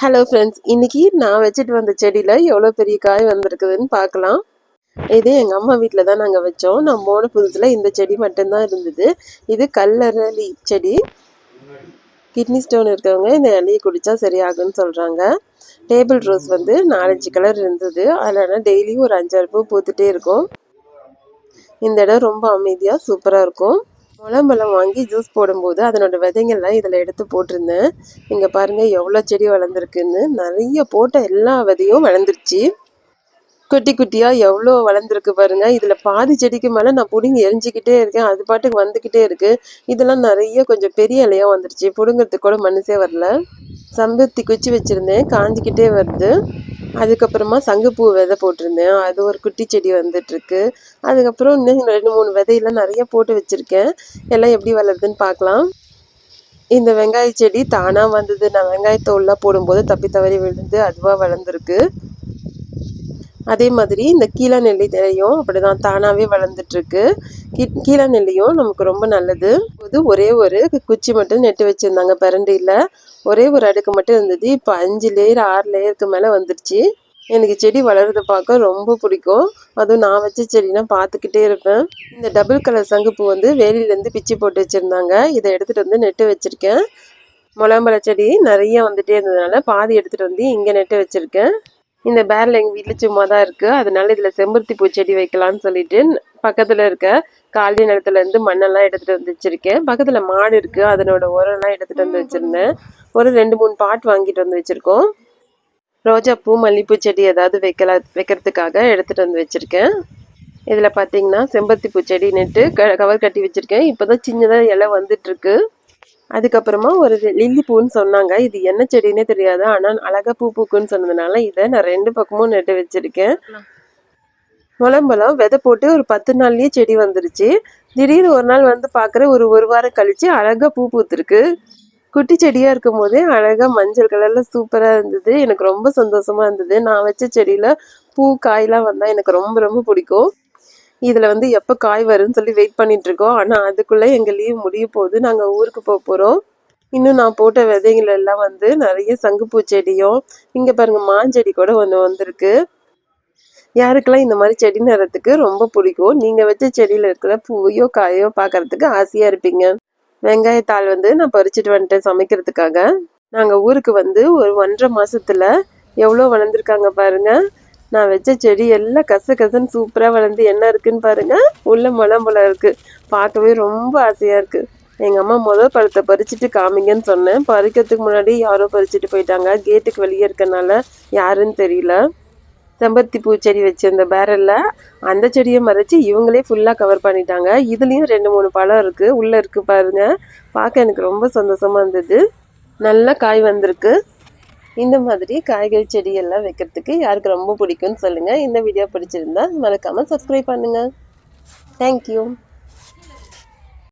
Hello friends இன்னைக்கு நான் வச்சுட்டு வந்த செடியில் எவ்வளோ பெரிய காய் வந்திருக்குதுன்னு பார்க்கலாம். இது எங்கள் அம்மா வீட்டில் தான் நாங்கள் வச்சோம். நான் போன புதுசில் இந்த செடி மட்டும்தான் இருந்தது. இது கல்லரளி செடி. கிட்னி ஸ்டோன் இருக்கவங்க இந்த இலையை குடித்தா சரியாகும்னு சொல்கிறாங்க டேபிள் ரோஸ் வந்து நாலஞ்சு கலர் இருந்தது. அதனால் டெய்லியும் ஒரு அஞ்சாறு பூ பூத்துட்டே இருக்கும். இந்த இடம் ரொம்ப அமைதியாக சூப்பராக இருக்கும். முளம்பழம் வாங்கி ஜூஸ் போடும்போது அதனோட விதைங்கள்லாம் இதில் எடுத்து போட்டிருந்தேன். இங்கே பாருங்கள் எவ்வளோ செடி வளர்ந்துருக்குன்னு. நிறைய போட்ட எல்லா விதையும் வளர்ந்துருச்சு. குட்டி குட்டியாக எவ்வளோ வளர்ந்துருக்கு பாருங்கள் இதில் பாதி செடிக்கு மேலே நான் பிடுங்கி எரிஞ்சிக்கிட்டே இருக்கேன். அது பாட்டுக்கு வந்துக்கிட்டே இருக்குது இதெல்லாம் நிறைய கொஞ்சம் பெரிய இலையாக வந்துருச்சு. பிடுங்கிறதுக்கு கூட மனசே வரல. சம்பத்தி குச்சி வச்சுருந்தேன். காஞ்சிக்கிட்டே வருது. அதுக்கப்புறமா சங்குப்பூ விதை போட்டிருந்தேன். அது ஒரு குட்டி செடி வந்துட்டுருக்கு. அதுக்கப்புறம் இன்னும் ரெண்டு மூணு விதையெல்லாம் நிறைய போட்டு வச்சுருக்கேன். எல்லாம் எப்படி வளருதுன்னு பார்க்கலாம். இந்த வெங்காய செடி தானாக வந்தது. நான் வெங்காயத்தோல்லாம் போடும்போது தப்பி தவறி விழுந்து அதுவாக வளர்ந்துருக்கு. அதே மாதிரி இந்த கீழா நெல்லி திரையும் அப்படிதான் தானாகவே வளர்ந்துட்டுருக்கு. கீ கீழ நெல்லியும் நமக்கு ரொம்ப நல்லது. இது ஒரே ஒரு குச்சி மட்டும் நெட்டு வச்சுருந்தாங்க பரண்டியில். ஒரே ஒரு அடுக்கு மட்டும் இருந்தது. இப்போ அஞ்சு லேயர் ஆறு லேயருக்கு மேலே வந்துருச்சு. எனக்கு செடி வளர்றதை பார்க்க ரொம்ப பிடிக்கும். அதுவும் நான் வச்ச செடினா பார்த்துக்கிட்டே இருப்பேன். இந்த டபுள் கலர் சங்குப்பூ வந்து வேலியிலேருந்து பிச்சு போட்டு வச்சுருந்தாங்க. இதை எடுத்துகிட்டு வந்து நெட்டு வச்சுருக்கேன். முலாம்பழ செடி நிறைய வந்துட்டே இருந்ததுனால பாதி எடுத்துகிட்டு வந்து இங்கே நெட்டு வச்சுருக்கேன். இந்த பேரில் எங்கள் வீட்டில் சும்மா தான் இருக்குது அதனால இதில் செம்பருத்தி பூச்செடி வைக்கலான்னு சொல்லிட்டு பக்கத்தில் இருக்க காலி நிலத்துலேருந்து மண்ணெல்லாம் எடுத்துகிட்டு வந்து வச்சுருக்கேன். பக்கத்தில் மாடு இருக்குது அதனோட உரம்லாம் எடுத்துகிட்டு வந்து வச்சுருந்தேன். ஒரு ரெண்டு மூணு பாட் வாங்கிட்டு வந்து வச்சுருக்கோம். ரோஜா பூ மல்லிப்பூ செடி ஏதாவது வைக்கல வைக்கிறதுக்காக எடுத்துகிட்டு வந்து வச்சுருக்கேன். இதில் பார்த்தீங்கன்னா செம்பருத்தி பூச்செடி நெட்டு க கவர் கட்டி வச்சுருக்கேன். இப்போ தான் சின்னதாக இலை வந்துட்டுருக்கு அதுக்கப்புறமா ஒரு லில்லி பூன்னு சொன்னாங்க. இது என்ன செடின்னே தெரியாது. ஆனால் அழகா பூ பூக்குன்னு சொன்னதுனால இதை நான் ரெண்டு பக்கமும் நட்டு வச்சிருக்கேன். முளம்பழம் விதை போட்டு ஒரு பத்து நாள்லயே செடி வந்துருச்சு. திடீர்னு ஒரு நாள் வந்து பார்க்குற ஒரு ஒரு வாரம் கழிச்சு அழகா பூ பூத்துருக்கு. குட்டி செடியாக இருக்கும் போதே அழகாக மஞ்சள் கலரில் சூப்பராக இருந்தது. எனக்கு ரொம்ப சந்தோஷமாக இருந்தது. நான் வச்ச செடியில் பூ காயெலாம் வந்தால் எனக்கு ரொம்ப ரொம்ப பிடிக்கும். இதில் வந்து எப்போ காய் வரும்னு சொல்லி வெயிட் பண்ணிட்டு இருக்கோம் ஆனால் அதுக்குள்ளே எங்கள் லீவ் முடிய போகுது நாங்கள் ஊருக்கு போக போகிறோம் இன்னும் நான் போட்ட விதைகள் எல்லாம் வந்து நிறைய சங்குப்பூ செடியும் இங்கே பாருங்கள் மாஞ்செடி கூட ஒன்று வந்திருக்கு. யாருக்கெல்லாம் இந்த மாதிரி செடி நடுறதுக்கு ரொம்ப பிடிக்கும்? நீங்கள் வச்ச செடியில் இருக்கிற பூவையோ காயோ பார்க்கறதுக்கு ஆசையாக இருப்பீங்க. வெங்காயத்தாள் வந்து நான் பறிச்சுட்டு வந்துட்டேன் சமைக்கிறதுக்காக. நாங்கள் ஊருக்கு வந்து ஒரு ஒன்றரை மாதத்தில் எவ்வளோ வளர்ந்துருக்காங்க பாருங்கள் நான் வச்ச செடி எல்லாம் கச கசன்னு சூப்பராக வளர்ந்து என்ன இருக்குன்னு பாருங்க. உள்ள முளம்பழம் இருக்கு. பார்க்கவே ரொம்ப ஆசையாக இருக்கு. எங்கள் அம்மா முதல் பழத்தை பறிச்சுட்டு காமிங்கன்னு சொன்னேன். பறிக்கிறதுக்கு முன்னாடி யாரோ பறிச்சுட்டு போயிட்டாங்க. கேட்டுக்கு வெளியே இருக்கனால யாருன்னு தெரியல. செம்பருத்தி பூச்செடி வச்சிருந்த பேரல்ல அந்த செடியை மறைச்சு இவங்களே ஃபுல்லாக கவர் பண்ணிட்டாங்க. இதுலேயும் ரெண்டு மூணு பழம் இருக்குது உள்ளே இருக்குது பாருங்க. பார்க்க எனக்கு ரொம்ப சந்தோஷமாக இருந்தது. நல்ல காய் வந்திருக்கு. இந்த மாதிரி காய்கறி செடியெல்லாம் வைக்கிறதுக்கு யாருக்கு ரொம்ப பிடிக்கும்னு சொல்லுங்கள் இந்த வீடியோ பிடிச்சிருந்தா மறக்காமல் சப்ஸ்கிரைப் பண்ணுங்கள் தேங்க்யூ